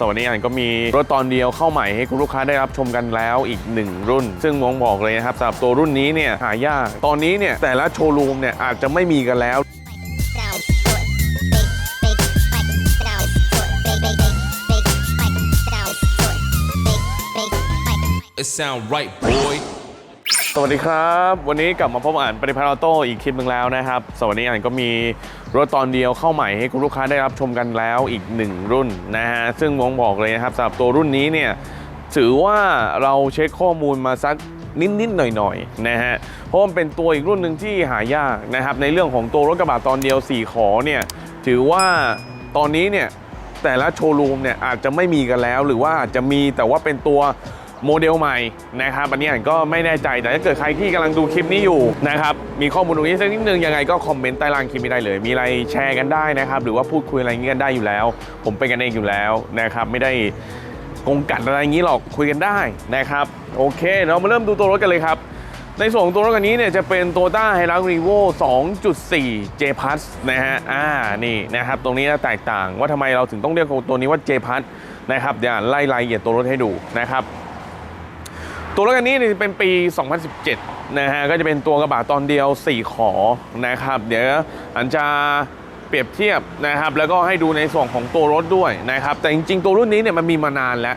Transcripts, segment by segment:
แต่วันนี้อันก็มีรถตอนเดียวเข้าใหม่ให้คุณลูกค้าได้รับชมกันแล้วอีกหนึ่งรุ่น ซึ่งมองบอกเลยนะครับสำหรับตัวรุ่นนี้เนี่ยหายาก ตอนนี้เนี่ยแต่ละโชว์รูมเนี่ยอาจจะไม่มีกันแล้ว down, foot, big, big, back, down, foot, big, big, big, big, back, down, foot, big, big, back. It sound right, boy. สวัสดีครับ วันนี้กลับมาพบอ่านปริพันธ์ออโต้อีกคลิปหนึ่งแล้วนะครับสวัสดีอ่านก็มี รถตอนเดียวเข้าใหม่ให้คุณลูกค้าได้รับชมกันแล้วอีกหนึ่งรุ่นนะฮะซึ่งมองบอกเลยนะครับสำหรับตัวรุ่นนี้เนี่ยถือว่าเราเช็คข้อมูลมาสักนิดๆหน่อยๆนะฮะเพราะมันเป็นตัวอีกรุ่นหนึ่งที่หายากนะครับในเรื่องของตัวรถกระบะตอนเดียว 4 ขอเนี่ยถือว่าตอนนี้เนี่ยแต่ละโชว์รูมเนี่ยอาจจะไม่มีกันแล้ว หรือว่าอาจจะมีแต่ว่าเป็นตัว โมเดลใหม่นะครับอันนี้ก็ไม่แน่ใจแต่ถ้าเกิดใครที่กำลังดูคลิปนี้อยู่นะครับมีข้อมูลตรงนี้สักนิดนึงยังไงก็คอมเมนต์ใต้ล่างคลิปนี้ได้เลย มีอะไรแชร์กันได้นะครับหรือว่าพูดคุยอะไรอย่างนี้กันได้อยู่แล้ว ผมเป็นกันเองอยู่แล้วนะครับไม่ได้กงกัดอะไรอย่างนี้หรอกคุยกันได้นะครับโอเคเรามาเริ่มดูตัวรถกันเลยครับ ในส่วนของตัวรถคันนี้เนี่ยจะเป็น Toyota Hilux Revo 2.4 J Plus นะฮะอ่านี่นะครับตรงนี้จะแตกต่างว่าทำไมเราถึงต้องเรียกตัวนี้ว่า J Plus นะครับเดี๋ยวไล่รายละเอียดตัวรถให้ดูนะครับ ตัวรถคันนี้เนี่ยเป็นปี 2017 นะฮะ ก็จะเป็นตัวกระบะตอนเดียว 4 ขอนะครับ เดี๋ยวอันจะเปรียบเทียบนะครับ แล้วก็ให้ดูในส่วนของตัวรถด้วยนะครับ แต่จริงๆ ตัวรุ่นนี้เนี่ยมันมีมานานแล้ว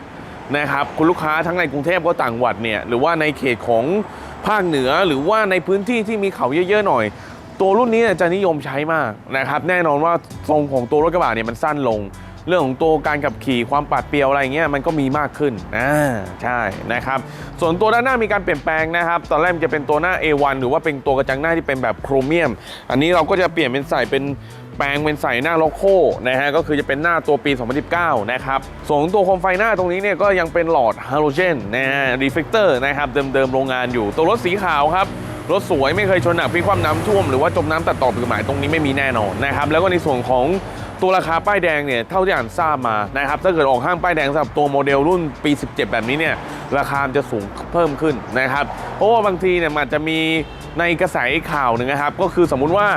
นะครับคุณลูกค้าทั้งในกรุงเทพก็ต่างวัดเนี่ยหรือว่าในเขตของภาคเหนือหรือว่าในพื้นที่ที่มีเขาเยอะๆหน่อย ตัวรุ่นนี้จะนิยมใช้มากนะครับ แน่นอนว่าทรงของตัวรถกระบะเนี่ยมันสั้นลง เรื่องของตัวการขับขี่ความปัดเปรียวอะไรเงี้ยมันก็มีมากขึ้นอ่าใช่นะครับ ส่วนตัวด้านหน้ามีการเปลี่ยนแปลงนะครับ ตอนแรกจะเป็นตัวหน้า A1 หรือว่าเป็นตัวกระจังหน้าที่เป็นแบบโครเมียม อันนี้เราก็จะเปลี่ยนเป็นใส่เป็นแปลงเป็นใส่หน้าโลโก้นะฮะก็คือจะเป็นหน้าตัวปี 2019 นะครับ ส่วนตัวโคมไฟหน้าตรงนี้เนี่ยก็ยังเป็นหลอดฮาโลเจนนะฮะรีเฟกเตอร์นะครับเดิมๆโรงงานอยู่ตัวรถสีขาวครับรถสวยไม่เคยชนหนักพิกคว่ำน้ำท่วมหรือว่าจมน้ำตัดต่อผิดกฎหมายตรงนี้ไม่มีแน่นอนนะครับแล้วก็ในส่วนของ ตัวราคาป้ายแดงเนี่ยเท่าที่อ่านทราบมานะครับถ้าเกิดออกห้างป้ายแดงสำหรับตัวโมเดลรุ่นปี 17 แบบนี้เนี่ยราคาจะสูงเพิ่มขึ้นนะครับเพราะว่าบางทีเนี่ยมันอาจจะมีในกระแสข่าวหนึ่งนะครับ ก็คือสมมุติว่า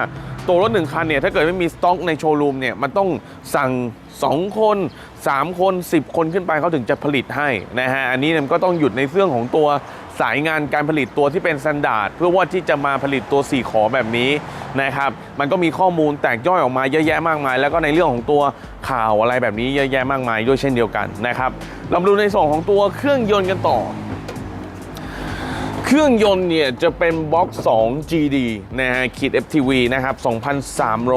ตัวรถหนึ่งคันเนี่ยถ้าเกิดไม่มีสต็อกในโชว์รูมเนี่ยมันต้องสั่ง 2 คน 3 คน 10 คนขึ้นไปเขาถึงจะผลิตให้นะฮะอันนี้มันก็ต้องหยุดในเรื่องของตัว สายงานการผลิตตัวที่เป็นสแตนดาร์ดเพื่อว่าที่จะมาผลิตตัว 4 ขอแบบนี้นะครับ มันก็มีข้อมูลแตกย่อยออกมาเยอะแยะมากมาย แล้วก็ในเรื่องของตัวข่าวอะไรแบบนี้เยอะแยะมากมายด้วยเช่นเดียวกันนะครับเราดูในส่วนของตัวเครื่องยนต์กันต่อเครื่องยนต์เนี่ยจะเป็นบล็อก2 GD นะฮะขีด FTV นะครับ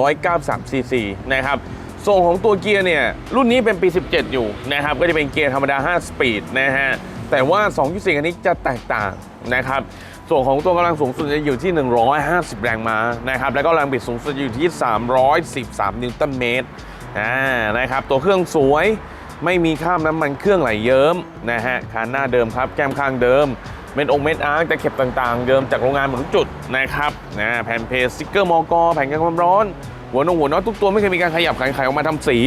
2,393 cc นะครับส่วนของตัวเกียร์เนี่ยรุ่นนี้เป็นปี 17 อยู่นะครับก็จะเป็นเกียร์ธรรมดา 5 สปีดนะฮะ แต่ว่า 2.4อันนี้จะแตกต่างนะครับ ส่วนของตัวกำลังสูงสุดจะอยู่ที่ 150 แรงม้านะครับ แล้วก็แรงบิดสูงสุดอยู่ที่ 313 นิวตันเมตรอ่านะครับ ตัวเครื่องสวยไม่มีข้ามน้ำมันเครื่องไหลเยิ้มนะฮะคานหน้าเดิมครับ แก้มข้างเดิมเม็ดองเม็ดอาร์ตะเข็บต่างๆ เดิมจากโรงงานหมดทุกจุดนะครับนะแผ่นเพจสติ๊กเกอร์มอกอแผ่นกันความร้อน หัวนงหัวน็อตทุกตัวไม่เคยมีการขยับขันไขออกมาทำสี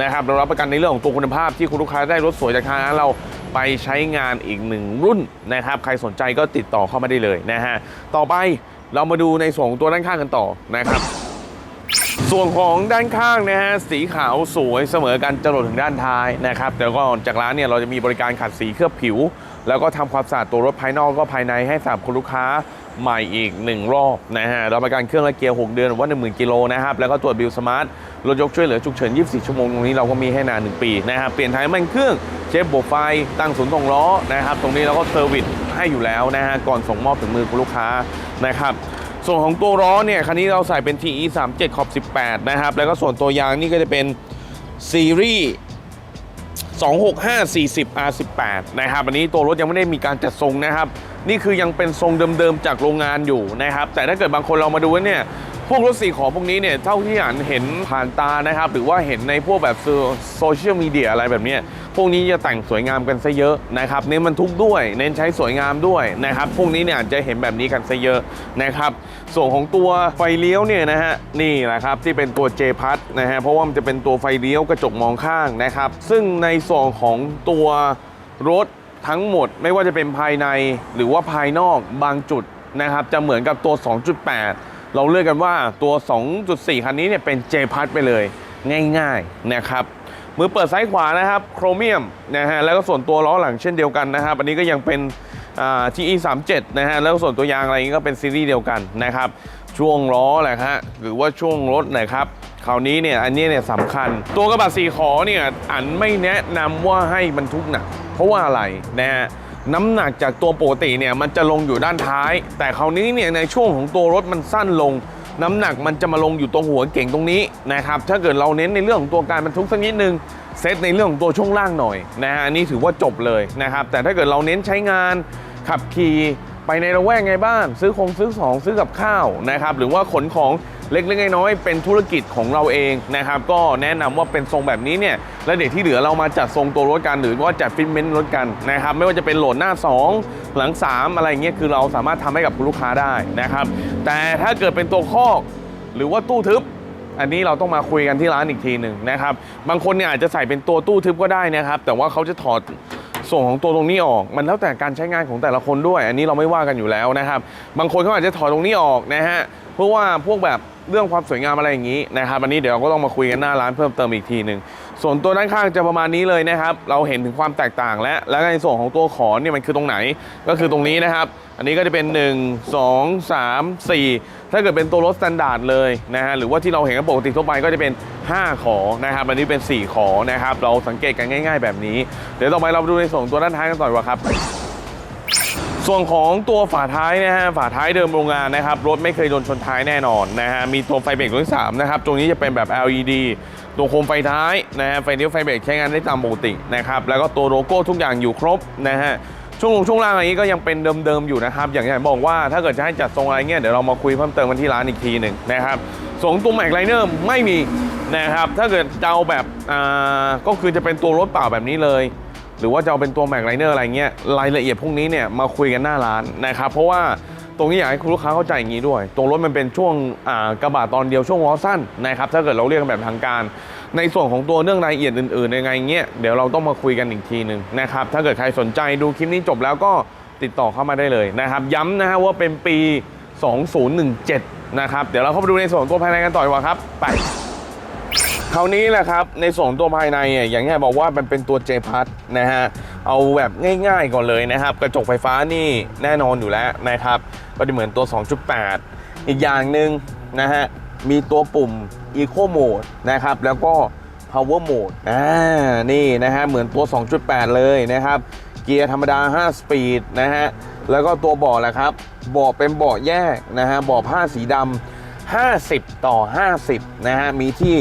นะครับเรารับประกันในเรื่องของตัวคุณภาพที่คุณลูกค้าได้รถสวยจากทางร้านเรา ไปใช้งานอีกหนึ่งรุ่นนะครับ ใครสนใจก็ติดต่อเข้ามาได้เลยนะฮะ ต่อไปเรามาดูในส่วนของตัวด้านข้างกันต่อนะครับ ส่วนของด้านข้างนะฮะสีขาวสวยเสมอกันจรดถึงด้านท้ายนะครับแต่ก็จากร้านเนี่ยเราจะมีบริการขัดสีเคลือบผิว แล้วก็ทำความสะอาดตัวรถภายนอกก็ภายในให้สำหรับคุณลูกค้า ใหม่อีก 1 รอบนะฮะรับประกันเครื่องและเกียร์ 6 เดือนว่า 10,000 กิโลนะครับ แล้วก็ตรวจบิลสมาร์ทรถยกช่วยเหลือฉุกเฉิน 24 ชั่วโมงตรงนี้เราก็มีให้นาน 1 ปีนะครับเปลี่ยนท้ายมันเครื่องเช็คโบไฟตั้งศูนย์ส่งล้อนะครับตรงนี้เราก็เซอร์วิสให้อยู่แล้วนะฮะก่อนส่งมอบถึงมือคุณลูกค้านะครับส่วนของตัวล้อเนี่ยคันนี้เราใส่เป็น TE 3 7ขอบ18นะครับแล้วก็ส่วนตัวยางนี่ก็จะเป็นซีรีส์26540 R18 นะครับ อันนี้ตัวรถยังไม่ได้มีการจัดทรงนะครับ นี่คือยังเป็นทรงเดิมๆจากโรงงานอยู่นะครับ แต่ถ้าเกิดบางคนเรามาดูเนี่ยพวกรถสี่ขอพวกนี้เนี่ยเท่าที่อ่านเห็นผ่านตานะครับ หรือว่าเห็นในพวกแบบโซเชียลมีเดียอะไรแบบนี้พวกนี้จะแต่งสวยงามกันซะเยอะนะครับเน้นบรรทุกด้วย เน้นใช้สวยงามด้วยนะครับพวกนี้เนี่ยอาจจะเห็นแบบนี้กันซะเยอะนะครับ ส่วนของตัวไฟเลี้ยวเนี่ยนะฮะนี่แหละครับที่เป็นตัว J พัทนะฮะเพราะว่ามันจะเป็นตัวไฟเลี้ยวกระจกมองข้างนะครับ ซึ่งในส่วนของตัวรถ ทั้งหมดไม่ว่าจะเป็นภายในหรือว่าภายนอกบางจุดนะครับ จะเหมือนกับตัว 2.8 เราเลือกกันว่าตัว 2.4 คันนี้เนี่ยเป็น J พัทไปเลยง่ายๆนะครับมือเปิดซ้ายขวานะครับโครเมียมนะฮะแล้วก็ส่วนตัวล้อหลังเช่นเดียวกันนะครับ อันนี้ก็ยังเป็นอ่า TE 3 7นะฮะแล้วก็ส่วนตัวยางอะไรนี้ก็เป็นซีรีส์เดียวกันนะครับ ช่วงล้อแหละฮะหรือว่าช่วงรถนะครับคราวนี้เนี่ยอันนี้เนี่ยสำคัญ ตัวกระบะสี่ขอเนี่ยอันไม่แนะนำว่าให้บรรทุกหนัก เพราะว่าอะไรนะฮะน้ำหนักจากตัวปกติเนี่ยมันจะลงอยู่ด้านท้าย แต่คราวนี้เนี่ยในช่วงของตัวรถมันสั้นลง น้ำหนักมันจะมาลงอยู่ตรงหัวเก่งตรงนี้นะครับถ้าเกิดเราเน้นในเรื่องของตัวการบรรทุกสักนิดนึงเซตในเรื่องของตัวช่วงล่างหน่อยนะฮะอันนี้ถือว่าจบเลยนะครับแต่ถ้าเกิดเราเน้นใช้งานขับขี่ไปในระแวกไงบ้าน ซื้อคงซื้อของซื้อกับข้าวนะครับหรือว่าขนของ เล็กๆน้อยๆเป็นธุรกิจของเราเองนะครับก็แนะนำว่าเป็นทรงแบบนี้เนี่ยแล้วเดี๋ยวที่เหลือเรามาจัดทรงตัวรถกันหรือว่าจัดฟิตเมนต์รถกันนะครับไม่ว่าจะเป็นโหลดหน้า 2 หลัง 3 อะไรเงี้ยคือเราสามารถทำให้กับคุณลูกค้าได้นะครับแต่ถ้าเกิดเป็นตัวคอกหรือว่าตู้ทึบอันนี้เราต้องมาคุยกันที่ร้านอีกทีหนึ่งนะครับ บางคนเนี่ยอาจจะใส่เป็นตัวตู้ทึบก็ได้นะครับ แต่ว่าเขาจะถอดส่วนของตัวตรงนี้ออก มันแล้วแต่การใช้งานของแต่ละคนด้วย อันนี้เราไม่ว่ากันอยู่แล้วนะครับ บางคนเขาอาจจะถอดตรงนี้ออกนะฮะ เพื่อว่าพวกแบบ เรื่องความสวยงามอะไรอย่างนี้นะครับอันนี้เดี๋ยวเราก็ต้องมาคุยกันหน้าร้านเพิ่มเติมอีกทีหนึ่งส่วนตัวด้านข้างจะประมาณนี้เลยนะครับ เราเห็นถึงความแตกต่างแล้วแล้วในส่วนของตัวขอนเนี่ยมันคือตรงไหน ก็คือตรงนี้นะครับ อันนี้ก็จะเป็น 1 2 3 4 ถ้าเกิดเป็นตัวรถสแตนดาร์ดเลยนะฮะหรือว่าที่เราเห็นกันปกติทั่วไปก็จะเป็น 5 ขอนะครับ อันนี้เป็น 4 ขอนะครับ เราสังเกตกันง่าย ๆ แบบนี้ เดี๋ยวต่อไปเราดูในส่วนตัวด้านท้ายกันต่อว่าครับ ส่วนของตัวฝาท้ายนะฮะฝาท้ายเดิมโรงงานนะครับรถไม่เคยโดนชนท้ายแน่นอนนะฮะมีตัวไฟเบรกรุ่น3นะครับตรงนี้จะเป็นแบบ LED ตัวโคมไฟท้ายนะฮะไฟเลี้ยวไฟเบรกใช้งานได้ตามปกตินะครับแล้วก็ตัวโลโก้ทุกอย่างอยู่ครบนะฮะช่วงลงช่วงล่างอะไรนี้ก็ยังเป็นเดิมๆอยู่นะครับ อย่างที่ผมบอกว่าถ้าเกิดจะให้จัดทรงอะไรเงี้ยเดี๋ยวเรามาคุยเพิ่มเติมกันที่ร้านอีกทีหนึ่งนะครับส่วนตัวแม็กไลเนอร์ไม่มีนะครับถ้าเกิดจะเอาแบบอ่าก็คือจะเป็นตัวรถเปล่าแบบนี้เลย หรือว่าจะเอาเป็นตัวแม็กไลเนอร์อะไรเงี้ยรายละเอียดพวกนี้เนี่ยมาคุยกันหน้าร้านนะครับเพราะว่าตรงนี้อยากให้คุณลูกค้าเข้าใจอย่างนี้ด้วย ตรงรถมันเป็นช่วงกระบะตอนเดียวช่วงล้อสั้นนะครับถ้าเกิดเราเรียกแบบทางการ ในส่วนของตัวเรื่องรายละเอียดอื่นๆยังไงเงี้ยเดี๋ยวเราต้องมาคุยกันอีกทีหนึ่งนะครับถ้าเกิดใครสนใจดูคลิปนี้จบแล้วก็ติดต่อเข้ามาได้เลยนะครับย้ำนะฮะว่าเป็นปี 2017 นะครับเดี๋ยวเราเข้าไปดูในส่วนตัวภายในกันต่อดีกว่าครับไป ราวนี้แหละครับ ในส่วนของตัวภายในเนี่ยอย่างที่บอกว่ามันเป็นตัว J พัทนะฮะ เอาแบบง่ายๆก่อนเลยนะครับ กระจกไฟฟ้านี่แน่นอนอยู่แล้วนะครับ ก็จะเหมือนตัว 2.8 อีกอย่างหนึ่งนะฮะ มีตัวปุ่ม Eco Mode นะครับ แล้วก็ Power Mode อ่านี่นะฮะ เหมือนตัว 2.8 เลยนะครับ เกียร์ธรรมดา 5 สปีดนะฮะ แล้วก็ตัวเบาะแหละครับเบาะเป็นเบาะแยกนะฮะเบาะผ้าสีดำ50 ต่อ 50 นะฮะ มีที่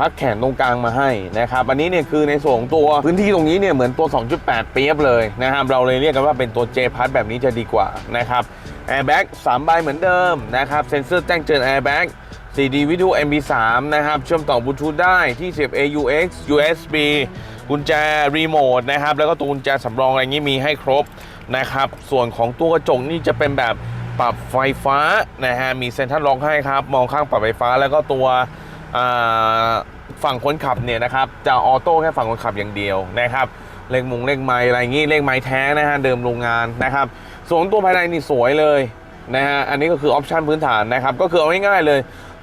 พักแขนตรงกลางมาให้นะครับอันนี้เนี่ยคือในส่วนของตัวพื้นที่ตรงนี้เนี่ยเหมือนตัว 2.8 เปียบเลยนะครับเราเลยเรียกกันว่าเป็นตัว J พัทแบบนี้จะดีกว่านะครับแอร์แบ็ก3ใบเหมือนเดิมนะครับเซ็นเซอร์แจ้งเตือนแอร์แบ็ก CD วิดีโอ MP3 นะครับ เชื่อมต่อบลูทูธได้ที่เสียบ AUX USB กุญแจรีโมทนะครับ แล้วก็ตัวกุญแจสำรองอะไรนี้มีให้ครบนะครับ ส่วนของตัวกระจกนี่จะเป็นแบบปรับไฟฟ้านะฮะ มีเซ็นทรัลล็อกให้ครับ มองข้างปรับไฟฟ้าแล้วก็ตัว ฝั่งคนขับเนี่ยนะครับจะออโต้แค่ฝั่งคนขับอย่างเดียวนะครับเลขมุงเลขไม้อะไรงี้เลขไม้แท้นะฮะเดิมโรงงานนะครับส่วนตัวภายในนี่สวยเลยนะฮะอันนี้ก็คือออปชันพื้นฐานนะครับก็คือเอาง่ายๆเลย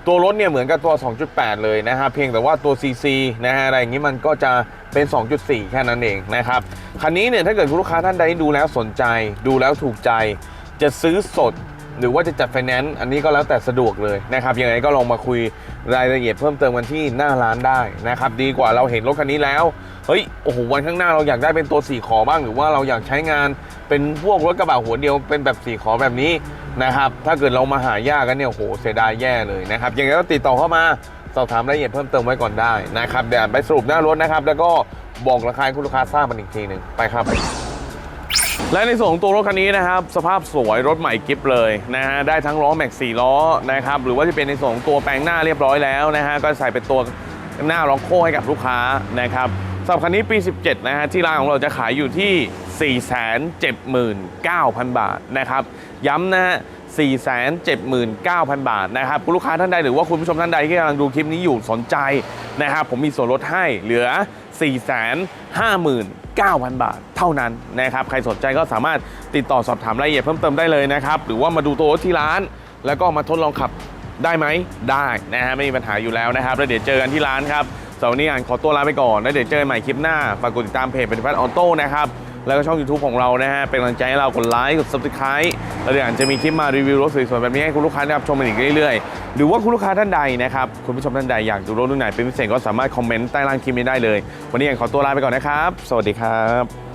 ตัวรถเนี่ยเหมือนกับตัว 2.8 เลยนะฮะเพียงแต่ว่าตัว CC นะฮะอะไรอย่างนี้มันก็จะเป็น 2.4 แค่นั้นเองนะครับคันนี้เนี่ยถ้าเกิดคุณลูกค้าท่านใดดูแล้วสนใจ ดูแล้วถูกใจจะซื้อสด หรือว่าจะจัดไฟแนนซ์อันนี้ก็แล้วแต่สะดวกเลยนะครับยังไงก็ลองมาคุยรายละเอียดเพิ่มเติมกันที่หน้าร้านได้นะครับดีกว่าเราเห็นรถคันนี้แล้วเฮ้ยโอ้โหวันข้างหน้าเราอยากได้เป็นตัว4ขอบ้าง หรือว่าเราอยากใช้งานเป็นพวกรถกระบะหัวเดียวเป็นแบบ4ขอแบบนี้นะครับถ้าเกิดเรามาหายากกันเนี่ยโอ้โหเสียดายแย่เลยนะครับยังไงก็ติดต่อเข้ามาสอบถามรายละเอียดเพิ่มเติมไว้ก่อนได้นะครับเดี๋ยวไปสรุปหน้ารถนะครับ แล้วก็บอกราคาให้คุณลูกค้าทราบมันอีกทีหนึ่งไปครับ และในส่วนของตัวรถคันนี้นะครับ สภาพสวยรถใหม่กิฟเลยนะฮะได้ทั้งล้อแม็กซี่ล้อนะครับหรือว่าจะเป็นในส่วนของตัวแปลงหน้าเรียบร้อยแล้วนะฮะก็ใส่เป็นตัวหน้าล็อกโคให้กับลูกค้านะครับสำหรับคันนี้ปี 17 นะฮะที่ร้านของเราจะขายอยู่ที่ 479,000 บาทนะครับย้ำนะฮะ 479,000 บาทนะครับคุณลูกค้าท่านใดหรือว่าคุณผู้ชมท่านใดที่กำลังดูคลิปนี้อยู่สนใจนะครับผมมีส่วนลดให้เหลือ 459,000 บาทเท่านั้นนะครับใครสนใจก็สามารถติดต่อสอบถามรายละเอียดเพิ่มเติมได้เลยนะครับหรือว่ามาดูตัวรถที่ร้าน แล้วก็มาทดลองขับได้ไหมได้นะฮะไม่มีปัญหาอยู่แล้วนะครับแล้วเดี๋ยวเจอกันที่ร้านครับสำหรับวันนี้อ่านขอตัวลาไปก่อนแล้วเดี๋ยวเจอกันใหม่คลิปหน้าฝากกดติดตามเพจเป็นพัฒน์ออโต้นะครับ แล้วก็ช่อง YouTube ของเรานะฮะ เป็นกำลังใจให้เรากดไลค์กด Subscribe แล้วเดี๋ยวอาจจะมีคลิปมารีวิวรถสวยๆแบบนี้ให้คุณลูกค้าได้รับชมกันอีกเรื่อยๆ หรือว่าคุณลูกค้าท่านใดนะครับคุณผู้ชมท่านใดอยากดูรถรุ่นไหนเป็นพิเศษก็สามารถคอมเมนต์ใต้ล่างคลิปนี้ได้เลย วันนี้อ่างขอตัวลาไปก่อนนะครับ สวัสดีครับ